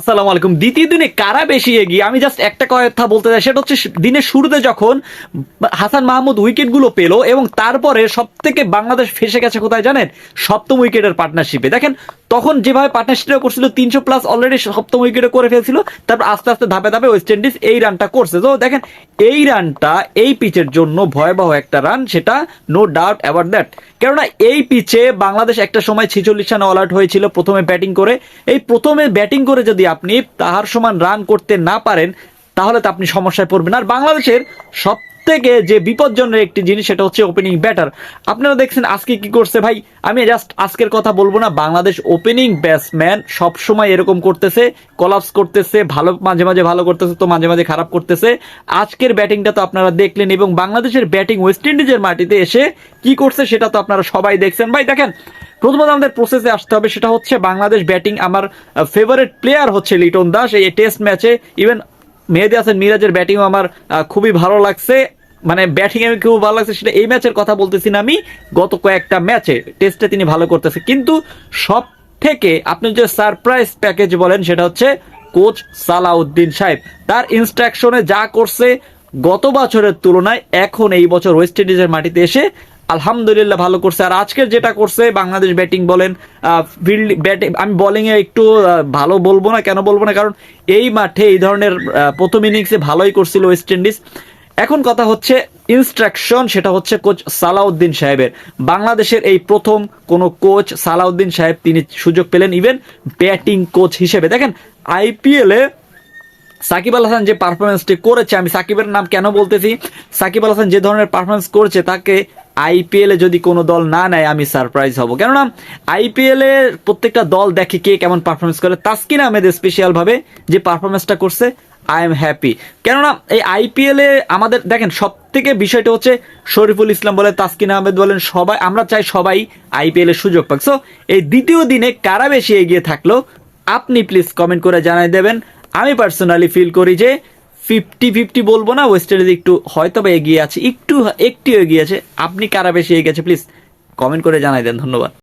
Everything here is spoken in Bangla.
আসসালামু আলাইকুম। দ্বিতীয় দিনে কারা বেশি এগিয়ে? আমি জাস্ট একটা কথা বলতে চাই, সেটা হচ্ছে দিনের শুরুতে যখন হাসান মাহমুদ উইকেটগুলো পেল এবং তারপরে সব থেকে বাংলাদেশ ফেসে গেছে কোথায় জানেন? সপ্তম উইকেটের পার্টনারশিপে দেখেন, তখন যেভাবে পার্টনারশিপটা করছিল, তিনশো প্লাস অলরেডি সপ্তম উইকেটে করে ফেলছিল, তারপর আস্তে আস্তে ধাপে ধাপে ওয়েস্ট ইন্ডিজ এই রানটা করছে। তো দেখেন, এই রানটা এই পিচের জন্য ভয়াবহ একটা রান সেটা নো ডাউট অ্যাবাউট দ্যাট কেননা এই পিচে বাংলাদেশ একটা সময় ছিচল্লিশ রান অল আউট হয়েছিল প্রথমে ব্যাটিং করে। এই প্রথমে ব্যাটিং করে যদি আপনি তাহার সমান রান করতে না পারেন, তাহলে তো আপনি সমস্যায় পড়বেন। আর বাংলাদেশের সব থেকে যে বিপজ্জনক একটি জিনিস, সেটা হচ্ছে ওপেনিং ব্যাটার আপনারা দেখছেন আজকে কি করছে ভাই? আমি জাস্ট আজকের কথা বলব না, বাংলাদেশ ওপেনিং ব্যাটসম্যান সব সময় এরকম করতেছে কলাপস করতেছে, ভালো, মাঝে মাঝে ভালো করতেছে তো মাঝে মাঝে খারাপ করতেছে। আজকের ব্যাটিংটা তো আপনারা দেখলেন এবং বাংলাদেশের ব্যাটিং ওয়েস্ট ইন্ডিজের মাটিতে এসে কি করছে সেটা তো আপনারা সবাই দেখছেন। ভাই, দেখেন, প্রথমত আমাদের প্রসেসে আসতে হবে, সেটা হচ্ছে বাংলাদেশ ব্যাটিং আমার ফেভারিট প্লেয়ার হচ্ছে লিটন দাস। এই টেস্ট ম্যাচে ইভেন মেহেদি হাসান মিরাজের ব্যাটিংও আমার খুবই ভালো লাগছে। মানে ব্যাটিং আমি খুব ভালো লাগছে, সেটা এই ম্যাচের কথা বলতেছি না আমি, গত কয়েকটা ম্যাচে টেস্টে তিনি ভালো করতেছে। কিন্তু সব থেকে আপনি যে সারপ্রাইজ প্যাকেজ বলেন, সেটা হচ্ছে কোচ সালাউদ্দিন সাহেব। তার ইনস্ট্রাকশনে যা করছে, গত বছরের তুলনায় এখন এই বছর ওয়েস্ট ইন্ডিজের মাটিতে এসে আলহামদুলিল্লাহ ভালো করছে। আর আজকের যেটা করছে, বাংলাদেশ ব্যাটিং বলেন ফিল্ড ব্যাটিং আমি বোলিংয়ে একটু ভালো বলব না, কেন বলব না? কারণ এই মাঠে এই ধরনের প্রথম ইনিংসে ভালোই করছিল ওয়েস্ট ইন্ডিজ এখন কথা হচ্ছে ইনস্ট্রাকশন সেটা হচ্ছে কোচ সালাউদ্দিন সাহেবের। বাংলাদেশের এই প্রথম কোন কোচ সালাউদ্দিন সাহেব, তিনি সুযোগ পেলেন ইভেন ব্যাটিং কোচ হিসেবে। দেখেন আইপিএলে সাকিব আল হাসান যে পারফরমেন্সটি করেছে, আমি সাকিবের নাম কেন বলতেছি? সাকিব আল হাসান যে ধরনের পারফরমেন্স করছে, তাকে আইপিএলে যদি কোনো দল না নেয়, আমি সারপ্রাইজ হব। কেননা আইপিএলে প্রত্যেকটা দল দেখে কে কেমন পারফরমেন্স করে। তাসকিন আহমেদ স্পেশাল ভাবে যে পারফরমেন্সটা করছে আই এম হ্যাপি কেননা, এই আইপিএলে আমাদের, দেখেন সব থেকে বিষয়টা হচ্ছে শরীফুল ইসলাম বলে তাসকিন আহমেদ বলেন, সবাই, আমরা চাই সবাই আইপিএল সুযোগ পাক। সো এই দ্বিতীয় দিনে কারা বেশি এগিয়ে থাকল, আপনি প্লিজ কমেন্ট করে জানাই দেবেন। আমি পার্সোনালি ফিল করি যে ফিফটি ফিফটি বলব না ওয়েস্ট ইন্ডিজ একটু হয়তো বা এগিয়ে আছে, একটু একটু এগিয়ে আছে। আপনি কারা বেশি এগিয়ে আছে প্লিজ কমেন্ট করে জানাই দেন, ধন্যবাদ।